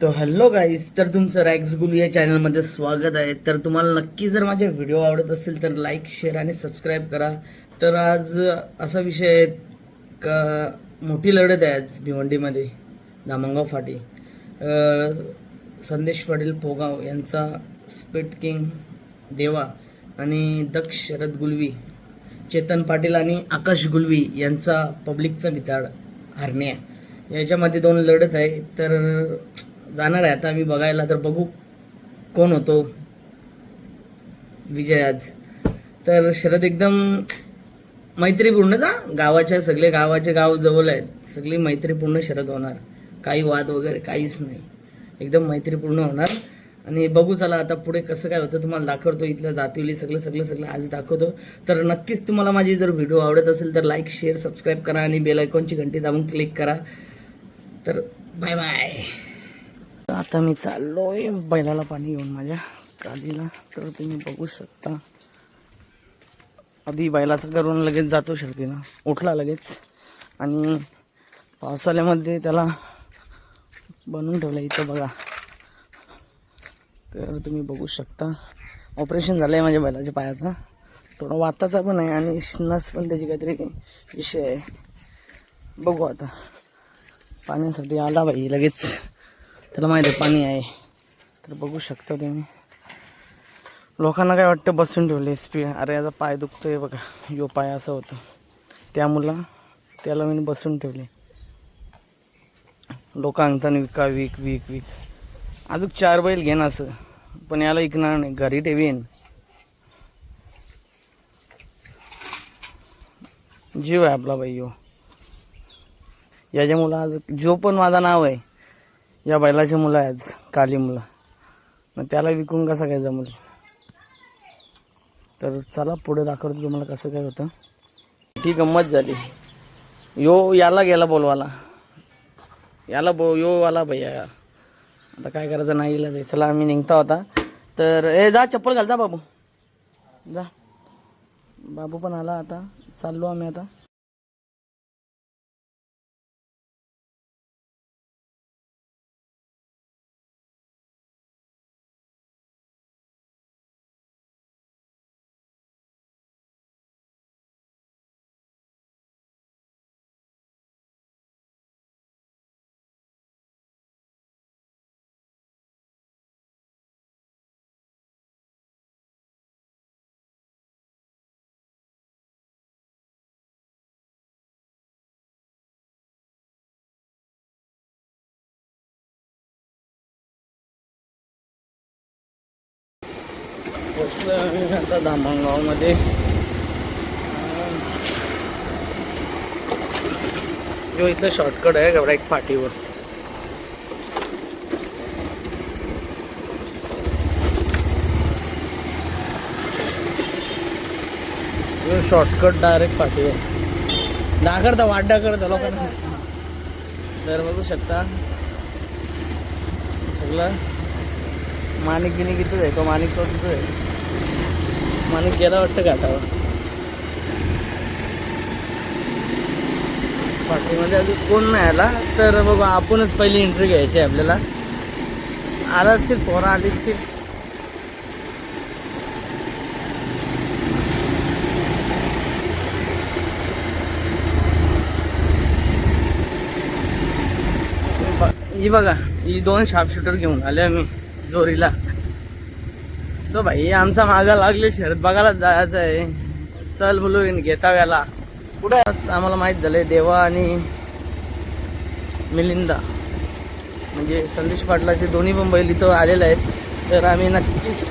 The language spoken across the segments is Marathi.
तो हॅलो गाईज तर तुमचं रॅक्स गुलू या चॅनलमध्ये स्वागत आहे. तर तुम्हाला नक्की जर माझे व्हिडिओ आवडत असेल तर लाईक शेअर आणि सबस्क्राईब करा. तर आज असा विषय आहे का मोठी लढत आहे आज भिवंडीमध्ये धामणगाव फाटी. संदेश पाटील पोगाव यांचा स्पीट किंग देवा आणि दक्ष शरद गुलवी चेतन पाटील आणि आकाश गुलवी यांचा पब्लिकचा भिताड हरण्या याच्यामध्ये दोन लढत आहे. तर जाणार आहे. आता आम्ही बघायला तर बघू कोण होतो विजय आज. तर शरद एकदम मैत्रीपूर्ण जा गावाच्या सगळे गावाचे गाव जवळ आहेत. सगळी मैत्रीपूर्ण शरद होणार. काही वाद वगैरे काहीच नाही. एकदम मैत्रीपूर्ण होणार. आणि बघू चला आता पुढे कसं काय होतं. तुम्हाला दाखवतो इथलं दातिवली सगळं सगळं सगळं आज दाखवतो. तर नक्कीच तुम्हाला माझी जर व्हिडिओ आवडत असेल तर लाईक शेअर सबस्क्राईब करा आणि बेल आयकॉनची घंटी दाबून क्लिक करा. तर बाय बाय आता मी चाललोय बैलाला पाणी घेऊन माझ्या कालीला तर तुम्ही बघू शकता. आधी बैलाचं करून लगेच जातो शर्तीनं. उठला लगेच. आणि पावसाळ्यामध्ये त्याला बनवून ठेवलं इथं बघा. तर तुम्ही बघू शकता. ऑपरेशन झालं आहे माझ्या बैलाच्या पायाचा. थोडा वाताचा पण आहे आणि नस पण त्याची काहीतरी विषय आहे. बघू आता. पाण्यासाठी आला बाई लगेच. त्याला माहिती आहे पाणी आहे. तर बघू शकता तुम्ही. लोकांना काय वाटतं बसून ठेवले स्पीड अरे याचा पाय दुखतोय बघा. यो पाय असं होतं. त्यामुळं त्याला मी बसून ठेवले. लोक अंगताना विका विक विक विक. अजून चार बैल घेन असं. पण याला ऐकणार नाही. घरी ठेवीन. जीव आहे आपला बाई यो. याच्यामुळं आज जो पण माझा नाव आहे या बैलाचे मुलं आहेत काली मुलं. मग त्याला विकून कसं काय जमल? तर चला पुढे दाखवतो तुम्हाला कसं काय होतं. ती गंमत झाली. यो याला गेला बोलवाला. याला बो यो आला भैया. आता काय करायचं नाही गेलं चला आम्ही निघता होता तर ए जा चप्पल घाल जा बाबू. जा. बाबू पण आला आता. चाललो आम्ही आता. पोचलो आम्ही आता धामणगावमध्ये जो इथलं शॉर्टकट आहे गवडा एक पाठीवर. शॉर्टकट डायरेक्ट पाठीवर. डाकरता वाट डाकरता लोकांना. तर बघू शकता. सगळं माणिक गिनिक इथंच आहे? तो माणिक तो तिथं आहे. मला गेला वाटतं घाटावर पाठीमध्ये अजून कोण नाही आला तर बघा आपणच पहिली एंट्री घ्यायची आहे आपल्याला. आला असतील पोरं आली असतील ही बघा ही दोन शार्प शूटर घेऊन आले आम्ही जोरीला. तो भाई आमचा मागा लागले शरद बघायला जायचं आहे. चल बोलू घेता व्याला कुठं आम्हाला माहीत झालंय देवा आणि मिलिंदा. म्हणजे संदेश पाटलाचे दोन्ही पण बैल इथं आलेले आहेत. तर आम्ही नक्कीच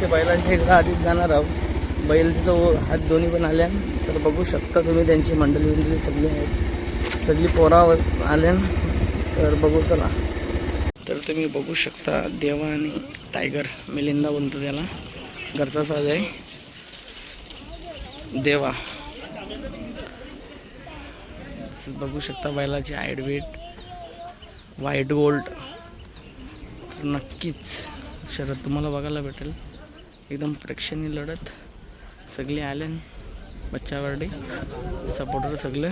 ते बैलांच्या इकडं आधीच जाणार आहोत. बैल तिथं हात दोन्ही पण आल्या तर बघू शकता तुम्ही त्यांची मंडळी विंडळी सगळी आहेत. सगळी पोरावर आल्या तर बघू चला. तर तुम्ही बघू शकता देवा आणि टायगर मिलिंदा बोलतो त्याला. घरचा साज आहे. देवा. बघू शकता बैलाची हाईटवेट वाईट गोल्ड तर नक्कीच शरद तुम्हाला बघायला भेटेल. एकदम प्रेक्षणीय लढत. सगळे आले बच्चावर्डे सपोर्टर सगळं.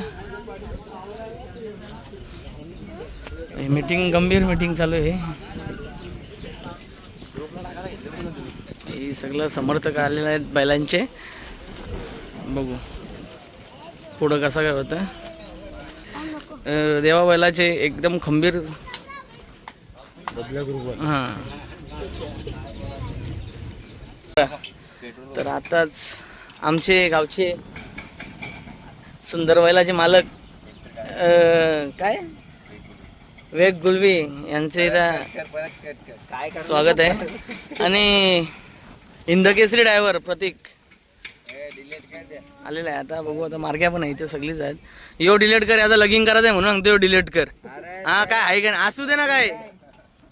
मीटिंग गंभीर मीटिंग चालू आहे. हे सगळं समर्थक आलेले आहेत बैलांचे. बघू. पुढं कसं काय होतं. देवा बैलाचे एकदम खंबीर. हां. तर आताच आमचे गावचे सुंदर बैलाचे मालक काय? वेग गुलवी यांचे इथं स्वागत आहे. आणि इंदकेसरी ड्रायव्हर प्रतीक. आलेला आहे आता. बघू आता मार्ग्या पण आहे इथे सगळीच आहेत. यो डिलीट कर याचा लगीन करायचं आहे म्हणून सांगतो यो डिलीट कर. हा काय आहे का नाही? असू दे ना काय.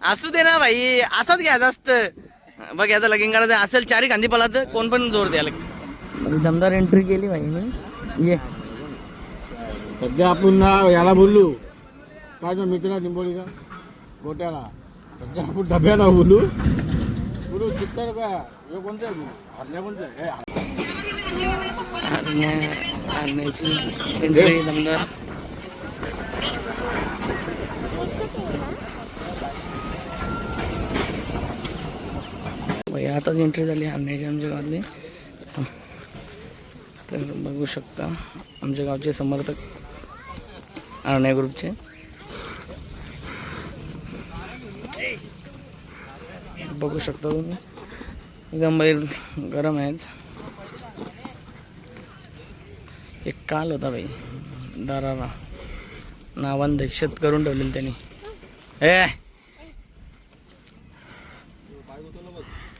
असू दे ना भाई. असंच घ्यायचं असतं बघ याचं लगीन करायचं आहे. असेल चारी कांदी पला तर कोण पण जोर द्यायला. दमदार एंट्री केली भाई मी. ये. सध्या आपण याला बोललो. काय तो मित्र निंबोळीचा? गोट्याला. सध्या आपण डब्याला बोलू. बोलू चित्तर का हे कोणतं आहे? हरण्या कोणतं आहे? हे हरण्या एंट्री दमदार आताच एंट्री झाली आणण्याची आमच्या गावातली. तर बघू शकता आमच्या गावचे समर्थक हरण्या ग्रुपचे बघू शकता तुम्ही. एकदम बैल गरम आहेच एक काल होता बाई. दाराला नावान दहशत करून ठेवलेली त्यांनी. ए!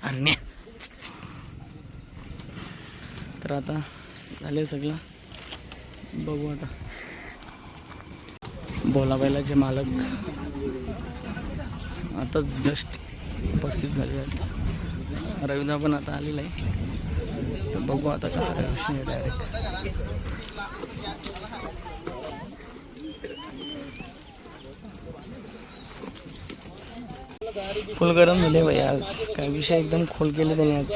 अरे तर आता झाले सगळं. बघू आता. बोला बैलाचे मालक. आता जस्ट उपस्थित झालेले आहेत. रविदा पण आता आलेला आहे. तर बघू आता कसं काय विषय डायरेक्ट फुल गरम झाले भाई आज. काय विषय एकदम खोल केले त्याने आज.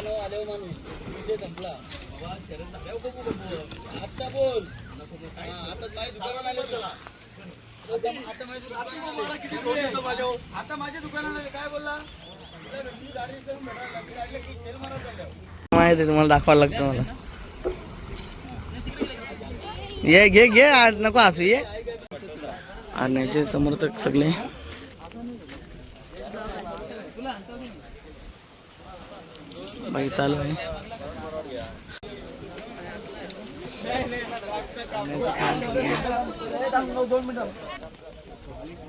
माहिती आहे तुम्हाला दाखवायला लागतं मला. ये घे घे आज नको असू ये. आरण्याचे समर्थक सगळे. बाई चालू आहे.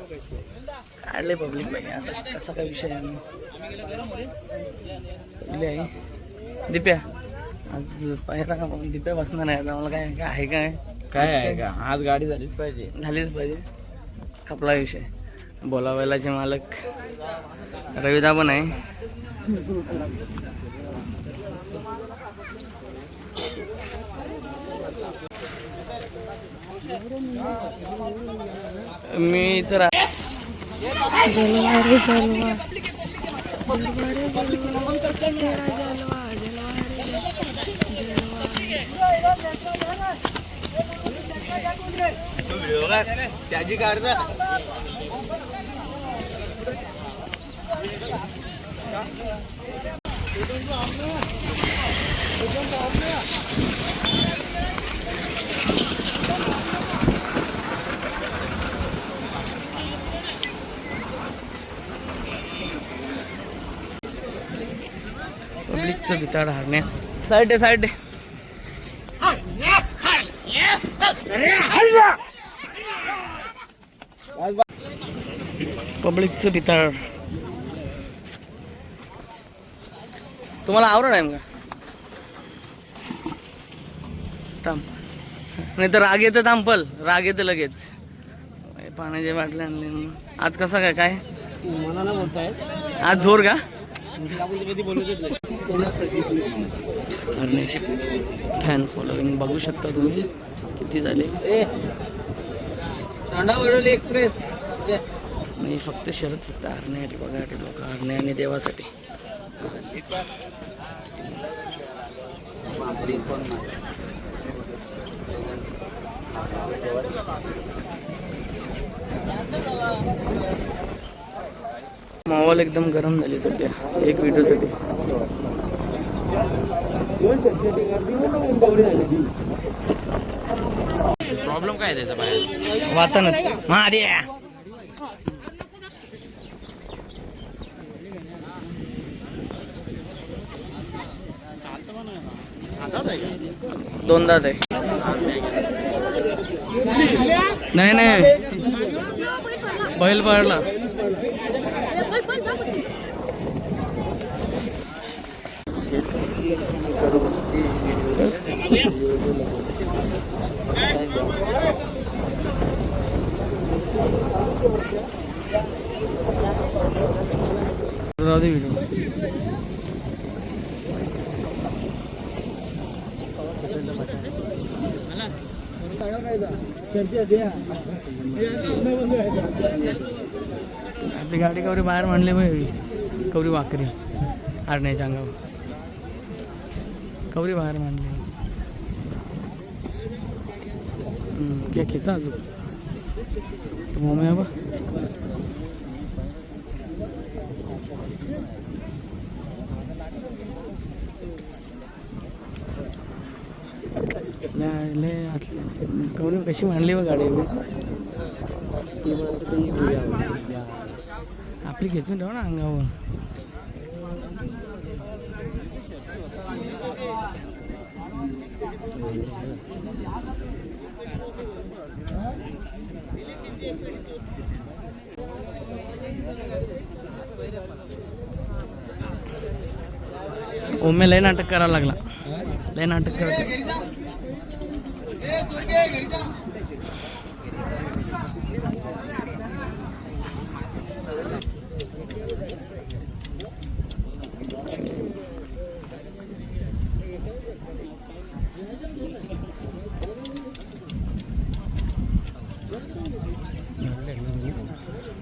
काढले पब्लिक बाई आता. कसा काय विषय आहे. दिप्या आज पाहिला का मग दिप्या बसणार नाही आता मला काय काय आहे काय काय आहे का? आज गाडी झालीच पाहिजे. झालीच पाहिजे. खपला विषय. बोलावायलाचे मालक. रविदा पण आहे. मी तर जलवा रे जलवा जलवा रे जलवा तेरा जलवा जलवा रे जलवा भिताड हारण्या. Side side. पब्लिकचं भिताड तुम्हाला आवड आहे का? थांब. नाही तर राग येतं थांबल राग येतं लगेच. पाण्याचे बाटले आणले. आज कसा काय? काय? ना बोलताय. आज जोर का? हरण्याची फॅन फॉलोविंग बघू शकता तुम्ही किती झाले. एक्सप्रेस मी फक्त शरद फक्त हरण्यासाठी बघायसाठी लोक हरणे आणि देवासाठी. माहोल एकदम गरम झाली सध्या. एक व्हिडिओसाठी प्रॉब्लेम काय त्याचा बाहेर? वातानच. महादे दोन दात आहे. नाही नाही. बैल पाडला राहू दे व्हिडिओ आपली गाडी कवरी बाहेर मांडली मग कवरी वाकरी आडण्याच्या अंगावर. कवरी बाहेर मांडली. हम्म, खेचा अजून? मोमया बा. लय लय कवरी कशी मांडली बा गाडी? आपली खेचून ठेव ना अंगावर. ओमे लय नाटक करायला लागला. लय नाटक करत